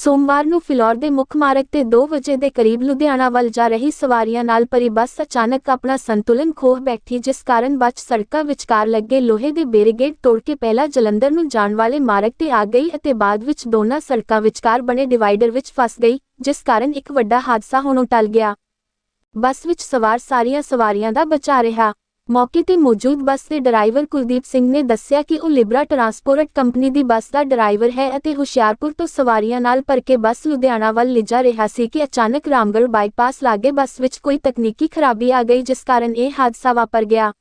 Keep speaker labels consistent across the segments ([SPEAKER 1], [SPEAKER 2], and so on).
[SPEAKER 1] ਸੋਮਵਾਰ ਨੂੰ ਫਿਲੌਰ ਦੇ ਮੁੱਖ ਮਾਰਗ ਤੇ 2 ਵਜੇ ਦੇ ਕਰੀਬ ਲੁਧਿਆਣਾ ਵੱਲ ਜਾ ਰਹੀ ਸਵਾਰੀਆਂ ਨਾਲ ਭਰੀ ਬੱਸ ਅਚਾਨਕ ਆਪਣਾ ਸੰਤੁਲਨ ਖੋਹ ਬੈਠੀ, ਜਿਸ ਕਾਰਨ ਬੱਸ ਸੜਕਾਂ ਵਿਚਕਾਰ ਲੱਗੇ ਲੋਹੇ ਦੇ ਬੈਰੀਗੇਡ ਤੋੜ ਕੇ ਪਹਿਲਾਂ ਜਲੰਧਰ ਨੂੰ ਜਾਣ ਵਾਲੇ ਮਾਰਗ ਤੇ ਆ ਗਈ ਅਤੇ ਬਾਅਦ ਵਿੱਚ ਦੋਨਾਂ ਸੜਕਾਂ ਵਿਚਕਾਰ ਬਣੇ ਡਿਵਾਈਡਰ ਵਿੱਚ ਫਸ ਗਈ, ਜਿਸ ਕਾਰਨ ਇੱਕ ਵੱਡਾ ਹਾਦਸਾ ਹੋਣੋਂ ਟਲ ਗਿਆ। ਬੱਸ ਵਿੱਚ ਸਵਾਰ ਸਾਰੀਆਂ ਸਵਾਰੀਆਂ ਦਾ ਬਚਾ ਰਿਹਾ। ਮੌਕੇ ਤੇ ਮੌਜੂਦ ਬੱਸ ਦੇ ਡਰਾਈਵਰ ਕੁਲਦੀਪ ਸਿੰਘ ਨੇ ਦੱਸਿਆ ਕਿ ਉਹ ਲਿਬਰਾ ਟਰਾਂਸਪੋਰਟ ਕੰਪਨੀ ਦੀ ਬੱਸ ਦਾ ਡਰਾਈਵਰ ਹੈ ਅਤੇ ਹੁਸ਼ਿਆਰਪੁਰ ਤੋਂ ਸਵਾਰੀਆਂ ਨਾਲ ਭਰ ਕੇ ਬੱਸ ਲੁਧਿਆਣਾ ਵੱਲ ਲਿਜਾ ਰਿਹਾ ਸੀ ਕਿ ਅਚਾਨਕ ਰਾਮਗੜ੍ਹ ਬਾਈਪਾਸ ਲਾਗੇ ਬੱਸ ਵਿੱਚ ਕੋਈ ਤਕਨੀਕੀ ਖਰਾਬੀ ਆ ਗਈ, ਜਿਸ ਕਾਰਨ ਇਹ ਹਾਦਸਾ ਵਾਪਰ ਗਿਆ।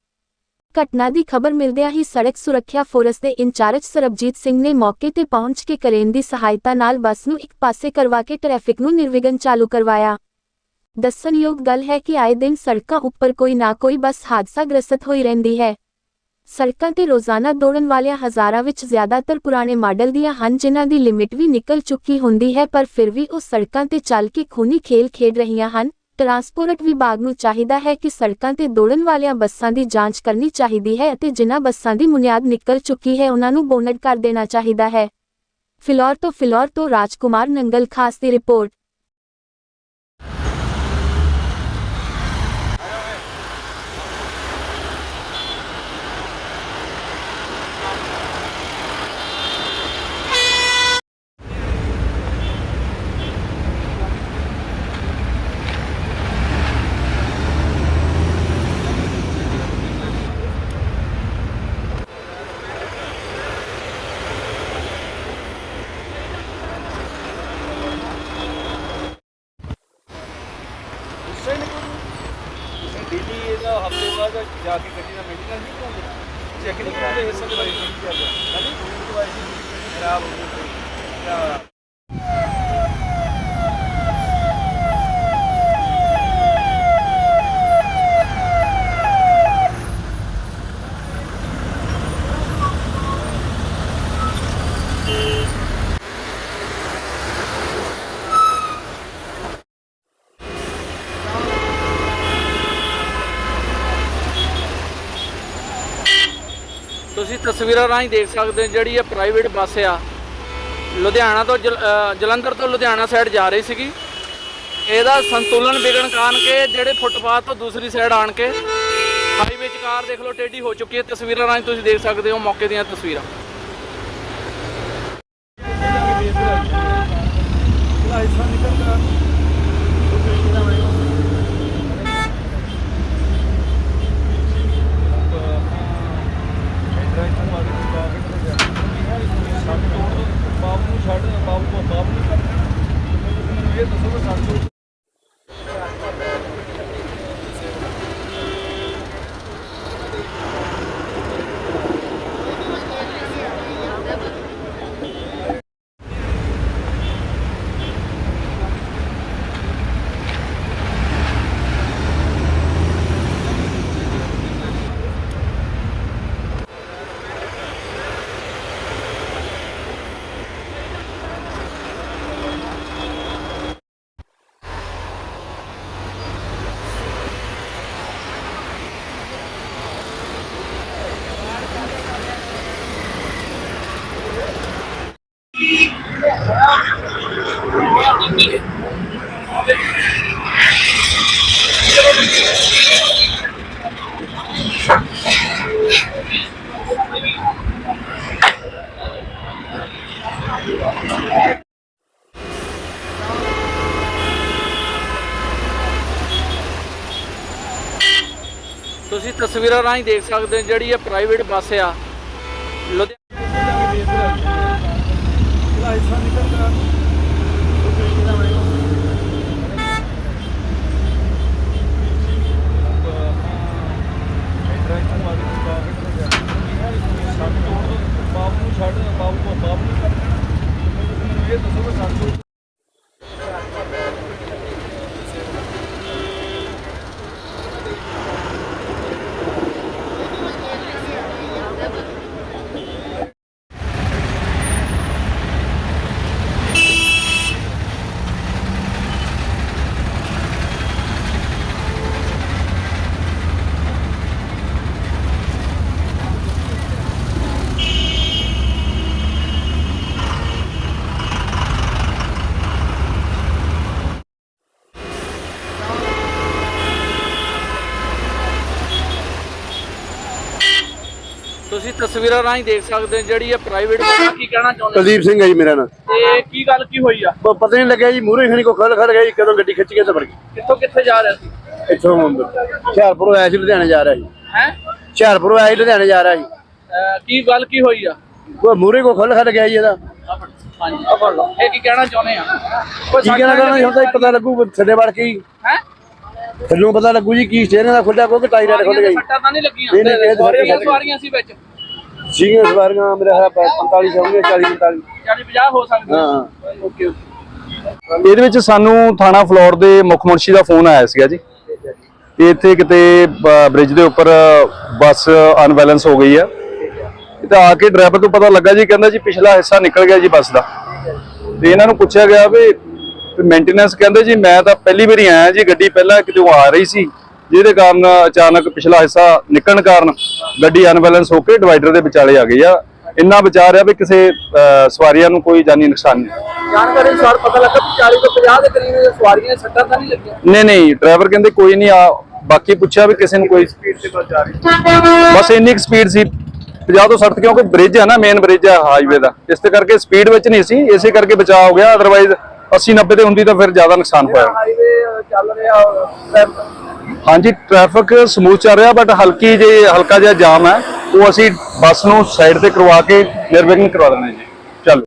[SPEAKER 1] ਘਟਨਾ ਦੀ ਖਬਰ ਮਿਲਦਿਆਂ ਹੀ ਸੜਕ ਸੁਰੱਖਿਆ ਫੋਰਸ ਦੇ ਇੰਚਾਰਜ ਸਰਬਜੀਤ ਸਿੰਘ ਨੇ ਮੌਕੇ ਤੇ ਪਹੁੰਚ ਕੇ ਕਰੇਨ ਦੀ ਸਹਾਇਤਾ ਨਾਲ ਬੱਸ ਨੂੰ ਇੱਕ ਪਾਸੇ ਕਰਵਾ ਕੇ ਟ੍ਰੈਫਿਕ ਨੂੰ ਨਿਰਵਿਘਨ ਚਾਲੂ ਕਰਵਾਇਆ। ਦੱਸਣਯੋਗ ਗੱਲ ਹੈ ਕਿ ਆਏ ਦਿਨ ਸੜਕਾਂ ਉੱਪਰ ਕੋਈ ਨਾ ਕੋਈ ਬੱਸ ਹਾਦਸਾ ਗ੍ਰਸਤ ਹੋਈ ਰਹਿੰਦੀ ਹੈ। ਸੜਕਾਂ ਤੇ ਰੋਜ਼ਾਨਾ ਦੌੜਨ ਵਾਲਿਆਂ ਹਜ਼ਾਰਾਂ ਵਿੱਚ ਜ਼ਿਆਦਾਤਰ ਪੁਰਾਣੇ ਮਾਡਲ ਦੀਆਂ ਹਨ ਜਿਨ੍ਹਾਂ ਦੀ ਲਿਮਿਟ ਵੀ ਨਿਕਲ ਚੁੱਕੀ ਹੁੰਦੀ ਹੈ ਪਰ ਫਿਰ ਵੀ ਉਹ ਸੜਕਾਂ ਤੇ ਚੱਲ ਕੇ ਖੂਨੀ ਖੇਲ ਖੇਡ ਰਹੀਆਂ ਹਨ। ਟਰਾਂਸਪੋਰਟ ਵਿਭਾਗ ਨੂੰ ਚਾਹੀਦਾ ਹੈ ਕਿ ਸੜਕਾਂ ਤੇ ਦੌੜਨ ਵਾਲੀਆਂ ਬੱਸਾਂ ਦੀ ਜਾਂਚ ਕਰਨੀ ਚਾਹੀਦੀ ਹੈ ਅਤੇ ਜਿਨ੍ਹਾਂ ਬੱਸਾਂ ਦੀ ਮੁਨਿਆਦ ਨਿਕਲ ਚੁੱਕੀ ਹੈ ਉਹਨਾਂ ਨੂੰ ਬੋਨਟ ਕਰ ਦੇਣਾ ਚਾਹੀਦਾ ਹੈ। ਫਿਲੌਰ ਤੋਂ ਫਿਲੌਰ ਤੋਂ ਰਾਜਕੁਮਾਰ ਨੰਗਲ ਖਾਸ ਦੀ ਰਿਪੋਰਟ
[SPEAKER 2] ਦਿੱਲੀ ਇਹਦਾ ਹਫ਼ਤੇ ਜਾ ਕੇ ਗੱਡੀ ਦਾ ਮੈਡੀਕਲ ਨਹੀਂ ਕਰਾਉਂਦੇ। ਚੈੱਕ ਨਹੀਂ ਕਰਾਉਂਦੇ ਇਸ ਵਾਰ ਨਹੀਂ ਚੱਲਦਾ ਹਾਂਜੀ ਖਰਾਬ ਹੋ ਗਈ।
[SPEAKER 3] ਤੁਸੀਂ ਤਸਵੀਰਾਂ ਰਾਹੀਂ ਦੇਖ ਸਕਦੇ ਹੋ ਜਿਹੜੀ ਇਹ ਪ੍ਰਾਈਵੇਟ ਬੱਸ ਆ। ਲੁਧਿਆਣਾ ਤੋਂ ਜਲੰਧਰ ਤੋਂ ਲੁਧਿਆਣਾ ਸਾਈਡ ਜਾ ਰਹੀ ਸੀਗੀ। ਇਹਦਾ ਸੰਤੁਲਨ ਵਿਗੜਨ ਕਾਰਨ ਕੇ ਜਿਹੜੇ ਫੁੱਟਪਾਥ ਤੋਂ ਦੂਸਰੀ ਸਾਈਡ ਆਣ ਕੇ ਹਾਈਵੇ 'ਚ ਕਾਰ ਦੇਖ ਲਓ, ਟੇਢੀ ਹੋ ਚੁੱਕੀ ਹੈ। ਤਸਵੀਰਾਂ ਰਾਹੀਂ ਤੁਸੀਂ ਦੇਖ ਸਕਦੇ ਹੋ ਮੌਕੇ ਦੀਆਂ ਤਸਵੀਰਾਂ।
[SPEAKER 2] ਹਿੱਸਾ ਨਿਕਲਦਾ ਬਾਬੂ
[SPEAKER 3] ਤੁਸੀਂ ਤਸਵੀਰਾਂ ਰਾਹੀਂ ਦੇਖ ਸਕਦੇ ਹੋ ਜਿਹੜੀ ਇਹ ਪ੍ਰਾਈਵੇਟ ਬੱਸ ਆ। ਲੁਧਿਆਣਾ ਤਸਵੀਰਾਂ ਰਾਹੀਂ ਦੇਖ ਸਕਦੇ ਹੋ ਜਿਹੜੀ ਇਹ ਪ੍ਰਾਈਵੇਟ ਕੀ ਕਹਿਣਾ ਚਾਹੁੰਦੇ
[SPEAKER 4] ਕੁਲਦੀਪ ਸਿੰਘ ਹੈ ਜੀ ਮੇਰਾ ਨਾਮ।
[SPEAKER 3] ਤੇ ਕੀ ਗੱਲ ਕੀ ਹੋਈ ਆ?
[SPEAKER 4] ਪ- ਪਤਾ ਨਹੀਂ ਲੱਗਿਆ ਜੀ ਮੂਹਰੇ ਖਣੀ ਕੋ ਖੜ ਖੜ ਜੀ ਕਦੋਂ ਗੱਡੀ ਖਿੱਚ ਕੇ ਤੇ ਵੜ ਗਈ।
[SPEAKER 3] ਕਿੱਥੋਂ ਕਿੱਥੇ ਜਾ ਰਿਹਾ ਸੀ?
[SPEAKER 4] ਇੱਥੋਂ ਹੁਸ਼ਿਆਰਪੁਰ ਆਇਆ ਸੀ ਲੁਧਿਆਣੇ ਜਾ ਰਿਹਾ ਸੀ।
[SPEAKER 3] ਹੈ?
[SPEAKER 4] ਹੁਸ਼ਿਆਰਪੁਰ ਆਇਆ ਸੀ ਲੁਧਿਆਣੇ ਜਾ ਰਿਹਾ ਸੀ।
[SPEAKER 3] ਕੀ ਗੱਲ ਕੀ ਹੋਈ ਆ?
[SPEAKER 4] ਉਹ ਮੂਹਰੇ ਕੋ ਖੜ ਖੜ ਗਿਆ ਜੀ ਇਹਦਾ।
[SPEAKER 3] ਹਾਂਜੀ ਇਹ ਕੀ ਕਹਿਣਾ ਚਾਹੁੰਦੇ ਆ?
[SPEAKER 4] ਕੀ ਕਹਿਣਾ ਕਹਿਣਾ ਹੁੰਦਾ ਜੀ ਪਤਾ ਲੱਗੂ ਥੱਲੇ ਵੜ ਕੇ ਹੀ।
[SPEAKER 3] ਹੈ?
[SPEAKER 4] ਥੱਲੋਂ ਪਤਾ ਲੱਗੂ ਜੀ ਕੀ ਸਟੇਰਿੰਗ ਦਾ ਖੁੱਲਿਆ ਕੋ ਕਿ ਟਾਇਰਾਂ ਦਾ ਖੁੱਲ ਜੀ
[SPEAKER 3] ਸੱਟਾਂ ਤਾਂ ਨਹੀਂ ਲੱਗੀਆਂ।
[SPEAKER 4] ਨਹੀਂ, ਨਹੀਂ, ਇਹ ਤਾਂ
[SPEAKER 3] ਸਵਾਰੀਆਂ
[SPEAKER 4] ਸੱਟਾਂ
[SPEAKER 3] ਸਵਾਰੀਆਂ ਸੀ ਵਿੱਚ।
[SPEAKER 4] ਸੀਗੀਆਂ ਸਵਾਰੀਆਂ ਮੇਰਾ ਖਿਆਲ 45 ਹੋਣਗੇ 40 45
[SPEAKER 3] 40 50 ਹੋ ਸਕਦੀਆਂ
[SPEAKER 4] ਹਾਂ।
[SPEAKER 3] Okay okay.
[SPEAKER 5] ਇਹਦੇ ਵਿੱਚ ਸਾਨੂੰ ਥਾਣਾ ਫਲੋਰ ਦੇ ਮੁੱਖ ਮੁਨਸ਼ੀ ਦਾ ਫੋਨ ਆਇਆ ਸੀਗਾ ਜੀ। ਤੇ ਇੱਥੇ ਕਿਤੇ ਬ੍ਰਿਜ ਦੇ ਉੱਪਰ ਬੱਸ ਅਨਬੈਲੈਂਸ ਹੋ ਗਈ ਆ। ਤੇ ਆ ਕੇ ਡਰਾਈਵਰ ਤੋਂ ਪਤਾ ਲੱਗਾ ਜੀ ਕਹਿੰਦਾ ਜੀ ਪਿਛਲਾ ਹਿੱਸਾ ਨਿਕਲ ਗਿਆ ਜੀ ਬੱਸ ਦਾ। ਤੇ ਇਹਨਾਂ ਨੂੰ ਪੁੱਛਿਆ ਗਿਆ ਵੀ ਮੇਨਟੇਨੈਂਸ ਕਹਿੰਦੇ ਜੀ ਮੈਂ ਤਾਂ ਪਹਿਲੀ ਵਾਰੀ ਆਇਆ ਜੀ ਗੱਡੀ ਪਹਿਲਾਂ ਕਿਤੇ ਆ ਰਹੀ ਸੀ। ਜਿਹਦੇ ਕਾਰਨ ਅਚਾਨਕ ਪਿਛਲਾ ਹਿੱਸਾ ਨਿਕਲਣ ਕਾਰਨ ਗੱਡੀ ਅਨਬੈਲੈਂਸ ਹੋ ਕੇ ਡਿਵਾਈਡਰ ਦੇ ਵਿਚਾਲੇ ਆ ਗਈ ਆ। ਇੰਨਾ ਬਚਾ ਰਿਹਾ ਵੀ ਕਿਸੇ ਸਵਾਰੀਆਂ ਨੂੰ ਕੋਈ ਜਾਨੀ ਨੁਕਸਾਨ ਨਹੀਂ।
[SPEAKER 3] ਜਾਣਕਾਰੀ ਅਨੁਸਾਰ ਪਤਾ ਲੱਗਾ ਕਿ 40 ਤੋਂ 50 ਦੇ ਕਰੀਬ ਸਵਾਰੀਆਂ ਦੀਆਂ ਸੱਟਾਂ ਤਾਂ ਨਹੀਂ ਲੱਗੀਆਂ।
[SPEAKER 5] ਨਹੀਂ ਨਹੀਂ ਡਰਾਈਵਰ ਕਹਿੰਦੇ ਕੋਈ ਨਹੀਂ ਆ ਬਾਕੀ ਪੁੱਛਿਆ ਵੀ ਕਿਸੇ ਨੂੰ ਕੋਈ। ਸਪੀਡ ਤੇ ਜਾ ਰਹੀ ਬਸ ਇੰਨੀ ਕੁ ਸਪੀਡ ਸੀ। 50 ਤੋਂ 60 ਕਿਉਂਕਿ ਬ੍ਰਿਜ ਹੈ ਨਾ ਮੇਨ ਬ੍ਰਿਜ ਹੈ ਹਾਈਵੇ ਦਾ। ਇਸ ਤੇ ਕਰਕੇ ਸਪੀਡ ਵਿੱਚ ਨਹੀਂ ਸੀ ਇਸੇ ਕਰਕੇ ਬਚਾਅ ਹੋ ਗਿਆ। ਅਦਰਵਾਈਜ਼ 80 90 ਤੇ ਹੁੰਦੀ ਤਾਂ ਫਿਰ ਜ਼ਿਆਦਾ ਨੁਕਸਾਨ ਹੋਇਆ।
[SPEAKER 3] ਹਾਈਵੇ ਚੱਲ ਰਿਹਾ
[SPEAKER 5] ਹਾਂਜੀ ਟ੍ਰੈਫਿਕ ਸਮੂਥ ਚੱਲ ਰਿਹਾ ਬਟ ਹਲਕੀ ਜੇ ਹਲਕਾ ਜਿਹਾ ਜਾਮ ਹੈ। ਉਹ ਅਸੀਂ ਬੱਸ ਨੂੰ ਸਾਈਡ ਤੇ ਕਰਵਾ ਕੇ ਨਿਰਵਿਘਨ ਕਰਵਾ ਦੇਣਾ ਜੀ।